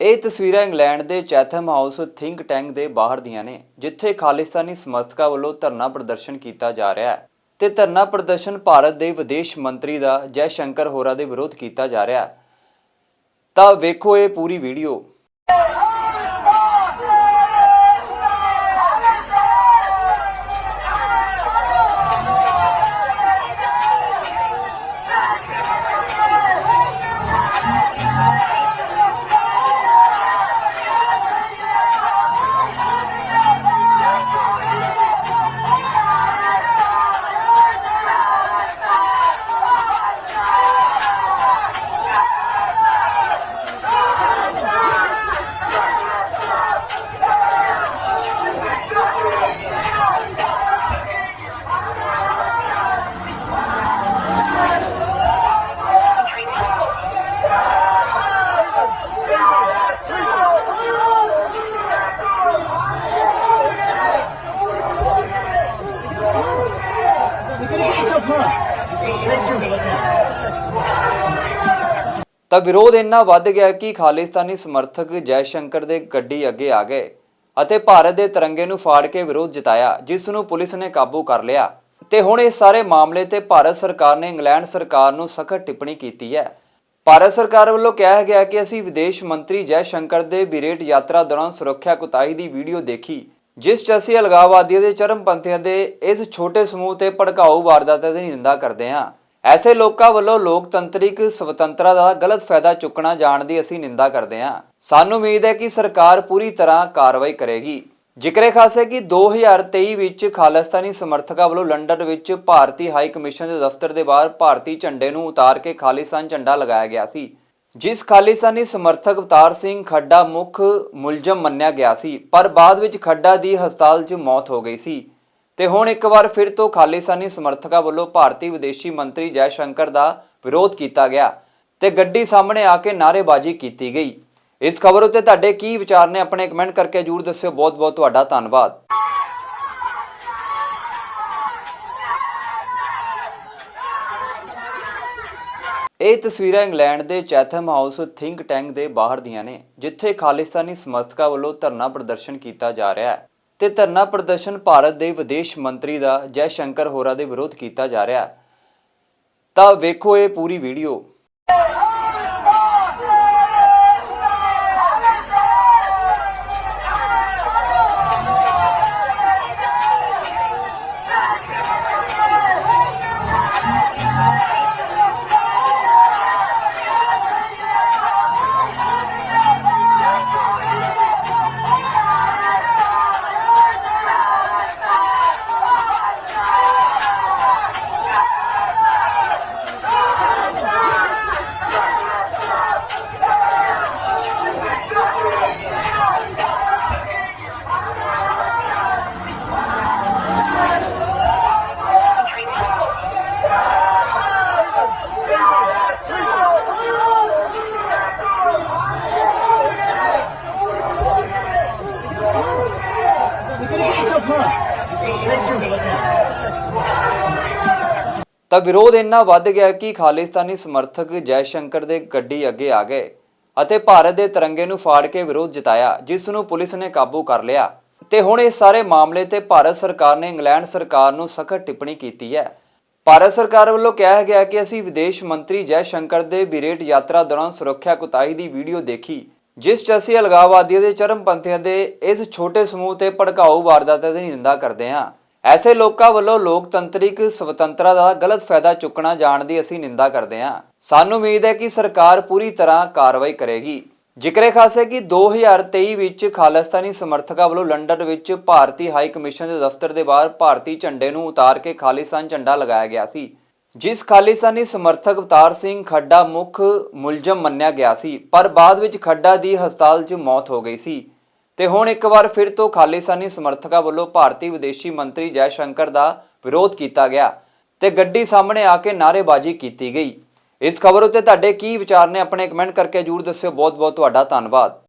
ਇਹ ਤਸਵੀਰਾਂ ਇੰਗਲੈਂਡ ਦੇ ਚੈਥਮ ਹਾਊਸ ਥਿੰਕ ਟੈਂਕ ਦੇ ਬਾਹਰ ਦੀਆਂ ਨੇ, ਜਿੱਥੇ ਖਾਲਿਸਤਾਨੀ ਸਮਰਥਕਾਂ ਵੱਲੋਂ ਧਰਨਾ ਪ੍ਰਦਰਸ਼ਨ ਕੀਤਾ ਜਾ ਰਿਹਾ ਹੈ। ਤੇ ਧਰਨਾ ਪ੍ਰਦਰਸ਼ਨ ਭਾਰਤ ਦੇ ਵਿਦੇਸ਼ ਮੰਤਰੀ ਦਾ ਜੈ ਸ਼ੰਕਰ ਹੋਰਾ ਦੇ ਵਿਰੋਧ ਕੀਤਾ ਜਾ ਰਿਹਾ ਹੈ। ਤਾਂ ਵੇਖੋ ਇਹ ਪੂਰੀ ਵੀਡੀਓ। ਤਾਂ ਵਿਰੋਧ ਇੰਨਾ ਵੱਧ ਗਿਆ ਕਿ ਖਾਲਿਸਤਾਨੀ ਸਮਰਥਕ ਜੈ ਸ਼ੰਕਰ ਦੇ ਗੱਡੀ ਅੱਗੇ ਆ ਗਏ ਅਤੇ ਭਾਰਤ ਦੇ ਤਿਰੰਗੇ ਨੂੰ ਫਾੜ ਕੇ ਵਿਰੋਧ ਜਤਾਇਆ, ਜਿਸ ਨੂੰ ਪੁਲਿਸ ਨੇ ਕਾਬੂ ਕਰ ਲਿਆ। ਤੇ ਹੁਣ ਇਸ ਸਾਰੇ ਮਾਮਲੇ ਤੇ ਭਾਰਤ ਸਰਕਾਰ ਨੇ ਇੰਗਲੈਂਡ ਸਰਕਾਰ ਨੂੰ ਸਖਤ ਟਿੱਪਣੀ ਕੀਤੀ ਹੈ। ਭਾਰਤ ਸਰਕਾਰ ਵੱਲੋਂ ਕਿਹਾ ਗਿਆ ਕਿ ਅਸੀਂ ਵਿਦੇਸ਼ ਮੰਤਰੀ ਜੈ ਸ਼ੰਕਰ ਦੇ ਬਿਰੇਟ ਯਾਤਰਾ ਦੌਰਾਨ ਸੁਰੱਖਿਆ ਕੁਤਾਹੀ ਦੀ ਵੀਡੀਓ ਦੇਖੀ, ਜਿਸ 'ਚ ਅਸੀਂ ਅਲਗਾਵਵਾਦੀਆਂ ਦੇ ਚਰਮਪੰਥੀਆਂ ਦੇ ਇਸ ਛੋਟੇ ਸਮੂਹ ਤੇ ਭੜਕਾਊ ਵਾਰਦਾਤਾਂ ਦੀ ਨਿੰਦਾ ਕਰਦੇ ਹਾਂ। ਐਸੇ ਲੋਕਾਂ ਵੱਲੋਂ ਲੋਕਤੰਤਰਿਕ ਸੁਤੰਤਰਤਾ ਦਾ ਗਲਤ ਫਾਇਦਾ ਚੁੱਕਣਾ ਜਾਣ ਦੀ ਅਸੀਂ ਨਿੰਦਾ ਕਰਦੇ ਹਾਂ। ਸਾਨੂੰ ਉਮੀਦ ਹੈ ਕਿ ਸਰਕਾਰ ਪੂਰੀ ਤਰ੍ਹਾਂ ਕਾਰਵਾਈ ਕਰੇਗੀ। ਜ਼ਿਕਰੇ ਖਾਸ ਹੈ ਕਿ 2023 ਵਿੱਚ ਖਾਲਿਸਤਾਨੀ ਸਮਰਥਕਾਂ ਵੱਲੋਂ ਲੰਡਨ ਵਿੱਚ ਭਾਰਤੀ ਹਾਈ ਕਮਿਸ਼ਨ ਦੇ ਦਫ਼ਤਰ ਦੇ ਬਾਹਰ ਭਾਰਤੀ ਝੰਡੇ ਨੂੰ ਉਤਾਰ ਕੇ ਖਾਲਿਸਤਾਨ ਝੰਡਾ ਲਗਾਇਆ ਗਿਆ ਸੀ, ਜਿਸ ਖਾਲਿਸਤਾਨੀ ਸਮਰਥਕ ਅਵਤਾਰ ਸਿੰਘ ਖੱਡਾ ਮੁੱਖ ਮੁਲਜ਼ਮ ਮੰਨਿਆ ਗਿਆ ਸੀ, ਪਰ ਬਾਅਦ ਵਿੱਚ ਖੱਡਾ ਦੀ ਹਸਪਤਾਲ 'ਚ ਮੌਤ ਹੋ ਗਈ ਸੀ। ਤੇ ਹੁਣ ਇੱਕ ਵਾਰ ਫਿਰ ਤੋਂ ਖਾਲਿਸਤਾਨੀ ਸਮਰਥਕਾਂ ਵੱਲੋਂ ਭਾਰਤੀ ਵਿਦੇਸ਼ੀ ਮੰਤਰੀ ਜੈ ਸ਼ੰਕਰ ਦਾ ਵਿਰੋਧ ਕੀਤਾ ਗਿਆ ਤੇ ਗੱਡੀ ਸਾਹਮਣੇ ਆ ਕੇ ਨਾਅਰੇਬਾਜ਼ੀ ਕੀਤੀ ਗਈ। ਇਸ ਖਬਰ ਉੱਤੇ ਤੁਹਾਡੇ ਕੀ ਵਿਚਾਰ ਨੇ ਆਪਣੇ ਕਮੈਂਟ ਕਰਕੇ ਜਰੂਰ ਦੱਸਿਓ। ਬਹੁਤ ਬਹੁਤ ਤੁਹਾਡਾ ਧੰਨਵਾਦ। ਇਹ ਤਸਵੀਰਾਂ ਇੰਗਲੈਂਡ ਦੇ ਚੈਥਮ ਹਾਊਸ ਥਿੰਕ ਟੈਂਕ ਦੇ ਬਾਹਰ ਦੀਆਂ ਨੇ, ਜਿੱਥੇ ਖਾਲਿਸਤਾਨੀ ਸਮਰਥਕਾਂ ਵੱਲੋਂ ਧਰਨਾ ਪ੍ਰਦਰਸ਼ਨ ਕੀਤਾ ਜਾ ਰਿਹਾ ਹੈ। ਤੇ ਧਰਨਾ ਪ੍ਰਦਰਸ਼ਨ ਭਾਰਤ ਦੇ ਵਿਦੇਸ਼ ਮੰਤਰੀ ਦਾ ਜੈ ਸ਼ੰਕਰ ਹੋਰਾ ਦੇ ਵਿਰੋਧ ਕੀਤਾ ਜਾ ਰਿਹਾ ਤਾਂ ਵੇਖੋ ਇਹ ਪੂਰੀ ਵੀਡੀਓ। ਤਾਂ ਵਿਰੋਧ ਇੰਨਾ ਵੱਧ ਗਿਆ ਕਿ ਖਾਲਿਸਤਾਨੀ ਸਮਰਥਕ ਜੈ ਸ਼ੰਕਰ ਦੇ ਗੱਡੀ ਅੱਗੇ ਆ ਗਏ ਅਤੇ ਭਾਰਤ ਦੇ ਤਿਰੰਗੇ ਨੂੰ ਫਾੜ ਕੇ ਵਿਰੋਧ ਜਤਾਇਆ, ਜਿਸ ਨੂੰ ਪੁਲਿਸ ਨੇ ਕਾਬੂ ਕਰ ਲਿਆ। ਤੇ ਹੁਣ ਇਸ ਸਾਰੇ ਮਾਮਲੇ ਤੇ ਭਾਰਤ ਸਰਕਾਰ ਨੇ ਇੰਗਲੈਂਡ ਸਰਕਾਰ ਨੂੰ ਸਖਤ ਟਿੱਪਣੀ ਕੀਤੀ ਹੈ। ਭਾਰਤ ਸਰਕਾਰ ਵੱਲੋਂ ਕਿਹਾ ਗਿਆ ਕਿ ਅਸੀਂ ਵਿਦੇਸ਼ ਮੰਤਰੀ ਜੈ ਸ਼ੰਕਰ ਦੇ ਬਿਰੇਟ ਯਾਤਰਾ ਦੌਰਾਨ ਸੁਰੱਖਿਆ ਕੁਤਾਹੀ ਦੀ ਵੀਡੀਓ ਦੇਖੀ। ਜਿਸ 'ਚ ਅਸੀਂ ਅਲਗਾਵਵਾਦੀਆਂ ਦੇ ਚਰਮਪੰਥੀਆਂ ਦੇ ਇਸ ਛੋਟੇ ਸਮੂਹ ਤੇ ਭੜਕਾਊ ਵਾਰਦਾਤਾਂ ਦੀ ਨਿੰਦਾ ਕਰਦੇ ਹਾਂ। ਐਸੇ ਲੋਕਾਂ ਵੱਲੋਂ ਲੋਕਤੰਤਰਿਕ ਸੁਤੰਤਰਤਾ ਦਾ ਗਲਤ ਫਾਇਦਾ ਚੁੱਕਣਾ ਜਾਣ ਦੀ ਅਸੀਂ ਨਿੰਦਾ ਕਰਦੇ ਹਾਂ। ਸਾਨੂੰ ਉਮੀਦ ਹੈ ਕਿ ਸਰਕਾਰ ਪੂਰੀ ਤਰ੍ਹਾਂ ਕਾਰਵਾਈ ਕਰੇਗੀ। ਜ਼ਿਕਰੇ ਖਾਸ ਹੈ ਕਿ 2023 ਵਿੱਚ ਖਾਲਿਸਤਾਨੀ ਸਮਰਥਕਾਂ ਵੱਲੋਂ ਲੰਡਨ ਵਿੱਚ ਭਾਰਤੀ ਹਾਈ ਕਮਿਸ਼ਨ ਦੇ ਦਫ਼ਤਰ ਦੇ ਬਾਹਰ ਭਾਰਤੀ ਝੰਡੇ ਨੂੰ ਉਤਾਰ ਕੇ ਖਾਲਿਸਤਾਨ ਝੰਡਾ ਲਗਾਇਆ ਗਿਆ ਸੀ। ਜਿਸ ਖਾਲਿਸਤਾਨੀ ਸਮਰਥਕ ਅਵਤਾਰ ਸਿੰਘ ਖੱਡਾ ਮੁੱਖ ਮੁਲਜ਼ਮ ਮੰਨਿਆ ਗਿਆ ਸੀ, ਪਰ ਬਾਅਦ ਵਿੱਚ ਖੱਡਾ ਦੀ ਹਸਪਤਾਲ 'ਚ ਮੌਤ ਹੋ ਗਈ ਸੀ। ਤੇ ਹੁਣ ਇੱਕ ਵਾਰ ਫਿਰ ਤੋਂ ਖਾਲਿਸਤਾਨੀ ਸਮਰਥਕਾਂ ਵੱਲੋਂ ਭਾਰਤੀ ਵਿਦੇਸ਼ੀ ਮੰਤਰੀ ਜੈ ਸ਼ੰਕਰ ਦਾ ਵਿਰੋਧ ਕੀਤਾ ਗਿਆ ਤੇ ਗੱਡੀ ਸਾਹਮਣੇ ਆ ਕੇ ਨਾਅਰੇਬਾਜ਼ੀ ਕੀਤੀ ਗਈ। ਇਸ ਖਬਰ ਉੱਤੇ ਤੁਹਾਡੇ ਕੀ ਵਿਚਾਰ ਨੇ, ਆਪਣੇ ਕਮੈਂਟ ਕਰਕੇ ਜਰੂਰ ਦੱਸਿਓ। ਬਹੁਤ ਬਹੁਤ ਤੁਹਾਡਾ ਧੰਨਵਾਦ।